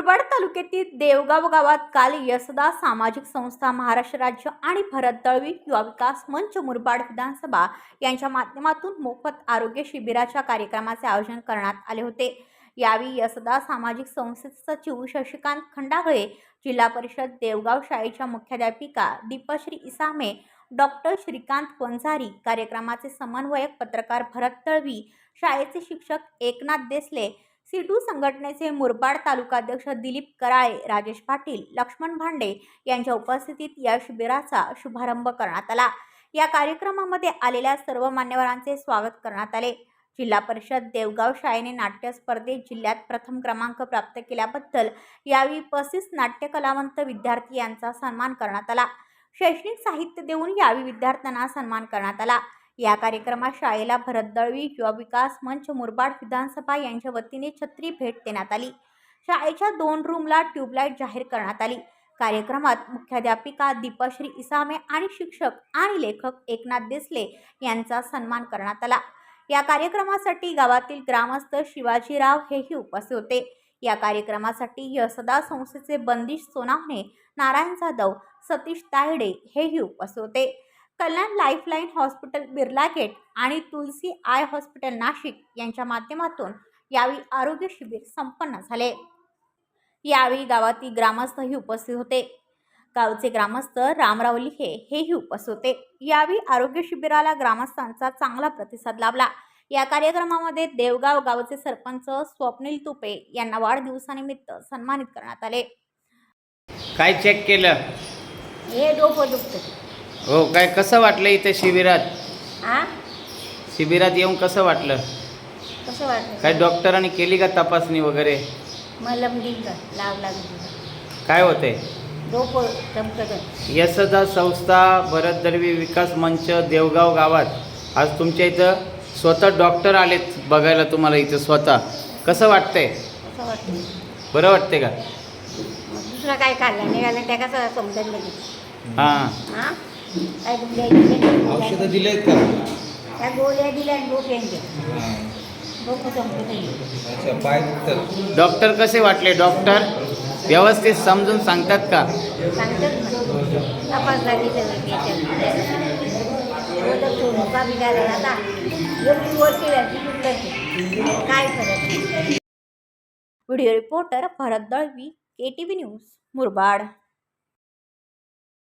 मुरबाड तालुक्यातील देवगाव गावात काल यसदा सामाजिक संस्था महाराष्ट्र राज्य आणि भरत दळवी युवा विकास मंच मुरबाड विधानसभा यांच्या माध्यमातून मोफत आरोग्य शिबिराच्या कार्यक्रमाचे आयोजन करण्यात आले होते. यावेळी यसदा सामाजिक संस्थेचे सचिव शशिकांत खंडागळे जिल्हा परिषद देवगाव शाळेच्या मुख्याध्यापिका दीपश्री इसामे डॉक्टर श्रीकांत वंजारी कार्यक्रमाचे समन्वयक पत्रकार भरत तळवी शाळेचे शिक्षक एकनाथ देसले सीटू संघटनेचे मुरबाड तालुकाध्यक्ष दिलीप कराळे राजेश पाटील लक्ष्मण भांडे यांच्या उपस्थितीत या शिबिराचा शुभारंभ करण्यात आला. या कार्यक्रमामध्ये आलेल्या सर्व मान्यवरांचे स्वागत करण्यात आले. जिल्हा परिषद देवगाव शाळेने नाट्य स्पर्धेत जिल्ह्यात प्रथम क्रमांक प्राप्त केल्याबद्दल यावेळी पस्तीस नाट्य कलावंत विद्यार्थी यांचा सन्मान करण्यात आला. शैक्षणिक साहित्य देऊन यावेळी विद्यार्थ्यांना सन्मान करण्यात आला. या कार्यक्रमात शाळेला भरत दळवी युवा विकास मंच मुरबाड विधानसभा यांच्या वतीने छत्री भेट देण्यात आली. शाळेच्या दोन रूमला ट्यूबलाईट जाहीर करण्यात आली. कार्यक्रमात मुख्याध्यापिका दीपश्री इसामे आणि शिक्षक आणि लेखक एकनाथ देसले यांचा सन्मान करण्यात आला. या कार्यक्रमासाठी गावातील ग्रामस्थ शिवाजीराव हेही उपस्थित होते. या कार्यक्रमासाठी यसदा संस्थेचे बंदिश सोनावणे नारायण जाधव सतीश तायडे हेही उपस्थित होते. Kalyan lifeline hospital Birla gate आणि तुलसी आय हॉस्पिटल नाशिक यांच्या माध्यमातून यावेळी आरोग्य शिबिर संपन्न झाले. यावेळी गावातील ग्रामस्थही उपस्थित होते. गावचे ग्रामस्थ रामराव लिहे हेही उपस्थित होते. यावेळी आरोग्य शिबिराला ग्रामस्थांचा चांगला प्रतिसाद लाभला. या कार्यक्रमामध्ये देवगाव गावचे सरपंच स्वप्नील तुपे यांना वाढदिवसानिमित्त सन्मानित करण्यात आले. काय चेक केलं? हे डोकं दुखतं हो काय कसं वाटलं इथे शिबिरात? आ? शिबिरात येऊन कसं वाटलं? कसं वाटतं काय डॉक्टरांनी केली का तपासणी वगैरे? मलम दिल का? लाव लागली काय होते डोकं चमकत. यशदा संस्था भरत दळवी विकास मंच देवगाव गावात. आज तुमच्या इथं स्वतः डॉक्टर आलेत बघायला तुम्हाला इथं स्वतः. कसं वाटतंय? कसं वाटतं बरं वाटते का? मग दुसरा काय खाल्लं? निघालं त्या कसं समजत लगेच हां. हां काय गोळ्या दिल्या औषधं दिलेत का? त्या गोळ्या दिल्या आणि डोक्याचे डोकं चमकत अच्छा पाय दुखतात. डॉक्टर कसे वाटले? डॉक्टर व्यवस्थित समजून सांगतात का? सांगतात ना. तपास सगळं त्याच्यात आता एवढी कुठलं काय video reporter Bharat Dalvi K T V news Murbad.